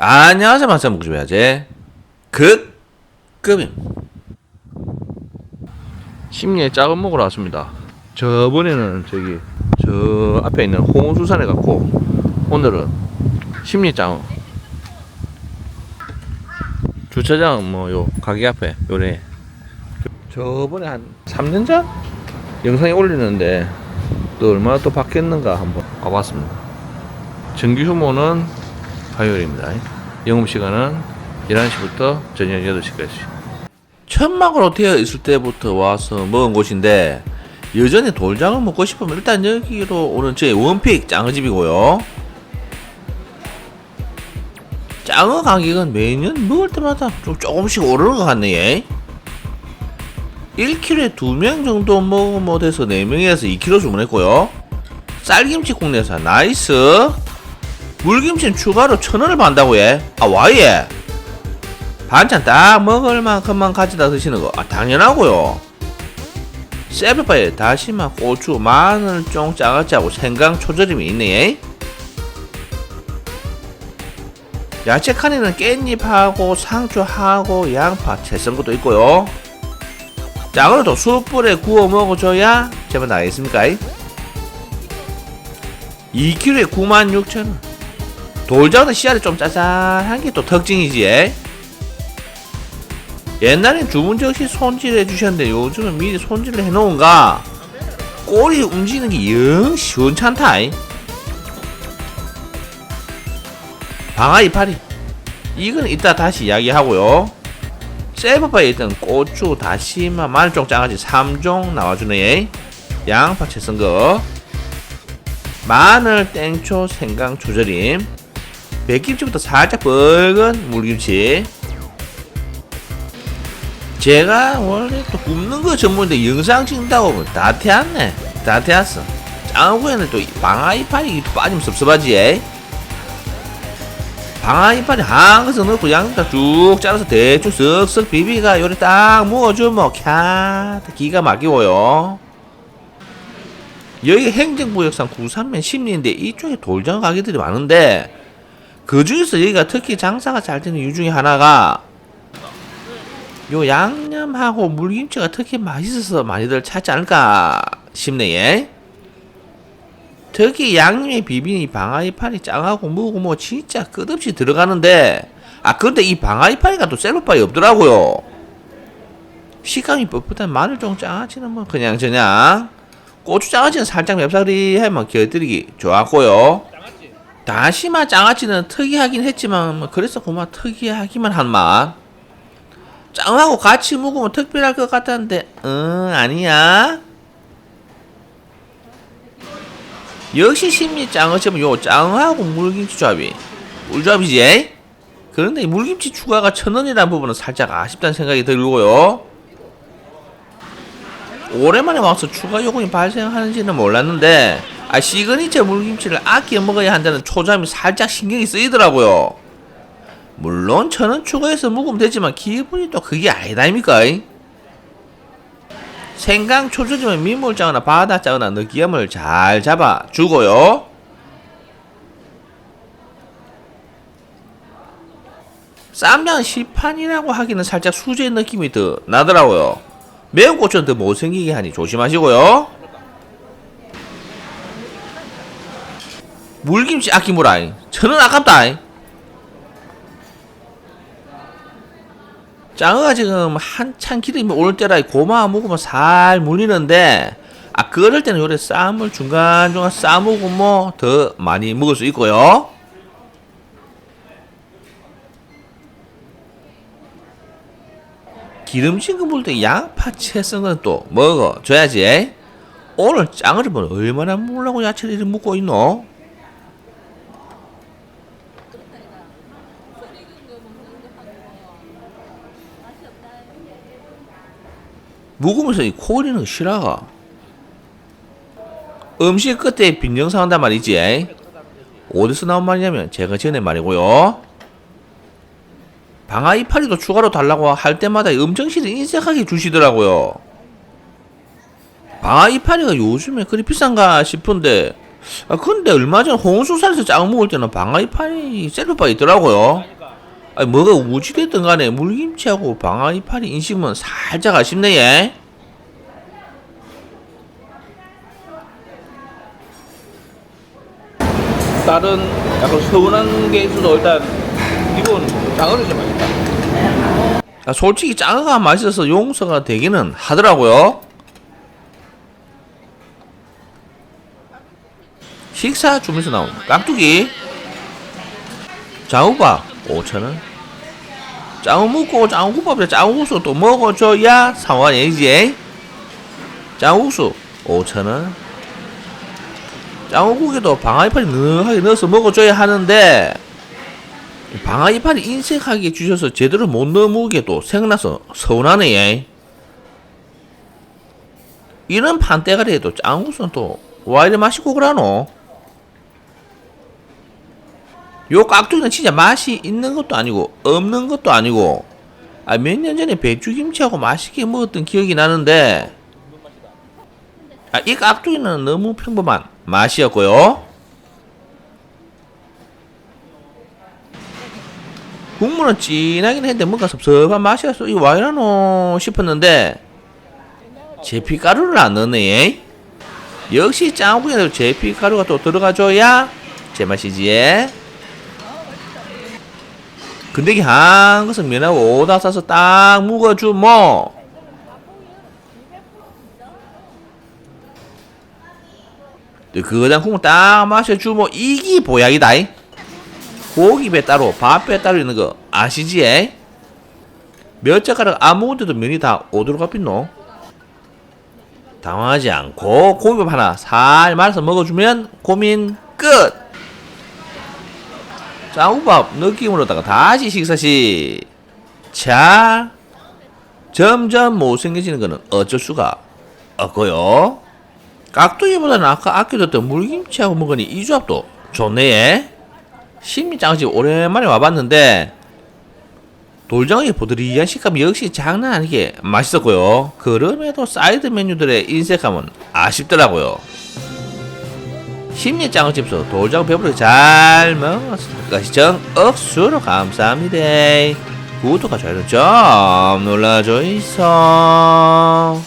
안녕하세요. 먹지 해야지. 극급임. 심리의 작은 먹으러 왔습니다. 저번에는 저기 저 앞에 있는 홍수산에 갔고 오늘은 심리 작은 주차장 뭐 요 가게 앞에 요래. 저번에 한 3년 전 영상에 올리는데 또 얼마나 또 바뀌었는가 한번 와봤습니다. 정규 휴무는 화요일입니다. 영업 시간은 11시부터 저녁 8시까지. 천막으로 되어 있을 때부터 와서 먹은 곳인데 여전히 돌장을 먹고 싶으면 일단 여기로 오는 제 원픽 짱어집이고요. 짱어 가격은 매년 먹을 때마다 좀 조금씩 오르는 것 같네. 예. 1kg에 2명 정도 먹으면 못해서 4명에서 2kg 주문했고요. 쌀김치 국내산 나이스. 물김치는 추가로 천 원을 받는다고 해. 아, 와예. 반찬 딱 먹을 만큼만 가져다 드시는 거. 아, 당연하고요. 세브바에 다시마, 고추, 마늘 쫑 짜가지하고 생강 초절임이 있네. 야채 칸에는 깻잎하고 상추하고 양파, 채썬 것도 있고요. 짱으로도 숯불에 구워 먹어줘야 제발 나겠습니까? 2kg에 96,000원. 돌장은 씨알이 좀 짜잘한 게 또 특징이지. 에? 옛날엔 주문 즉시 손질해 주셨는데 요즘은 미리 손질을 해 놓은가 꼬리 움직이는 게 영 시원찮다. 이. 방아 이파리 이건 이따 다시 이야기하고요. 세브바에 있던 고추, 다시마, 마늘종 장아찌 3종 나와주네. 양파 채썬 거. 마늘, 땡초, 생강, 조절임. 백김치부터 살짝 붉은 물김치. 제가 원래 또 굽는 거 전문인데 영상 찍는다고 하면 다 태웠네. 다 태웠어. 짱구에는 또 방아 이파리 빠지면 섭섭하지. 에? 방아 이파리 한 것을 넣고 양파 쭉 잘라서 대충 쓱쓱 비비가 요리 딱 먹어주면 캬 기가 막히고요. 여기 행정구역상 구산면 심리인데 이쪽에 돌장 가게들이 많은데 그 중에서 여기가 특히 장사가 잘 되는 이유 중에 하나가 요 양념하고 물김치가 특히 맛있어서 많이들 찾지 않을까 싶네 예. 특히 양념에 이 방아이파리 짱하고 무고 뭐 진짜 끝없이 들어가는데 아 근데 이 방아이파리가 또 셀로파이 없더라고요. 식감이 뻣뻣한 마늘 좀 장아찌는 뭐 그냥 저냥. 고추 장아찌는 살짝 맵사리하면 곁들이기 좋았고요 다시마 장아찌는 특이하긴 했지만 뭐 그래서 그만 특이하기만 한 맛. 짱하고 같이 먹으면 특별할 것 같았는데 응 아니야. 역시 심리 짱어집은 요 짱하고 물김치 조합이 꿀조합이지. 그런데 이 물김치 추가가 천 원이라는 부분은 살짝 아쉽다는 생각이 들고요. 오랜만에 와서 추가 요금이 발생하는지는 몰랐는데 아 시그니처 물김치를 아껴 먹어야 한다는 초점이 살짝 신경이 쓰이더라고요. 물론 천원 추가해서 먹으면 되지만 기분이 또 그게 아니다입니까? 생강 초조지만 민물 짜거나 바다 짜거나 느끼함을 잘 잡아 주고요. 쌈장 시판이라고 하기는 살짝 수제 느낌이 더 나더라고요. 매운 고추는 더 못생기게 하니 조심하시고요. 물김치 아끼무라이. 천원 아깝다. 짱어가 지금 한참 기름이 오를 때라 고마워 먹으면 살 물리는데 아 그럴 때는 요래 쌈을 중간중간 싸먹으면 뭐 더 많이 먹을 수 있고요. 기름진 거 먹을 때 양파 채썬 거는 또 먹어줘야지. 오늘 짱어를 뭐 얼마나 먹으려고 야채를 먹고 있노? 묵으면서 이 코골이는 거 싫어가. 음식 끝에 빈정 상 한단 말이지. 어디서 나온 말이냐면 제가 전에 말이고요. 방아 이파리도 추가로 달라고 할 때마다 음정실이 인색하게 주시더라고요. 방아 이파리가 요즘에 그리 비싼가 싶은데 아 근데 얼마 전 홍수산에서 짱 먹을 때는 방아 이파리 셀프바 있더라고요. 아니 뭐가 우지됐든 간에 물김치하고 방아이파리 인심은 살짝 아쉽네 얘. 다른 약간 서운한 게 있어도 일단 이건 장어를 좀 맛있다. 아, 솔직히 짱어가 맛있어서 용서가 되기는 하더라고요. 식사 주면서 나온 깍두기 장우밥 5천원 장우 먹고 장우국밥에 장우국수 또 먹어줘야 상관이지 장우국수 5천원 장우국에도 방아이파리 넉하게 넣어서 먹어줘야 하는데 방아이파리 인색하게 주셔서 제대로 못 넣어먹게 또 생각나서 서운하네 얘. 이런 판때가리 해도 짱구선 또와 이래 맛있고 그러노 요 깍두기는 진짜 맛이 있는 것도 아니고 없는 것도 아니고 아, 몇 년 전에 배추김치하고 맛있게 먹었던 기억이 나는데 아, 이 깍두기는 너무 평범한 맛이었고요 국물은 진하긴 했는데 뭔가 섭섭한 맛이었어. 이거 와 이러노 싶었는데 제피가루를 안 넣네. 역시 짱구에도 제피가루가 또 들어가줘야 제맛이지. 근데 이게 한 것은 면하고 오다 싸서 딱 묵어주 뭐. 그거당 국물 딱 마셔주 뭐 이기 보약이다. 이. 고기 배 따로 밥 배 따로 있는 거 아시지? 에? 몇 젓가락 안 먹은데도 면이 다 오도록 갚힌노 당황하지 않고 고기밥 하나 살 말아서 먹어주면 고민 끝 짱우밥 느낌으로다가 다시 식사시 자 점점 못생겨지는 거는 어쩔 수가 없고요 깍두기보다는 아까 아껴뒀던 물김치하고 먹으니 이 조합도 좋네 심리장집 오랜만에 와봤는데 돌장의 보드리한 식감 역시 장난 아니게 맛있었고요. 그럼에도 사이드 메뉴들의 인색함은 아쉽더라고요. 심리장집에서 돌장 배부르게 잘 먹었습니다. 시청 억수로 감사합니다. 구독과 좋아요 좀 눌러줘 있어.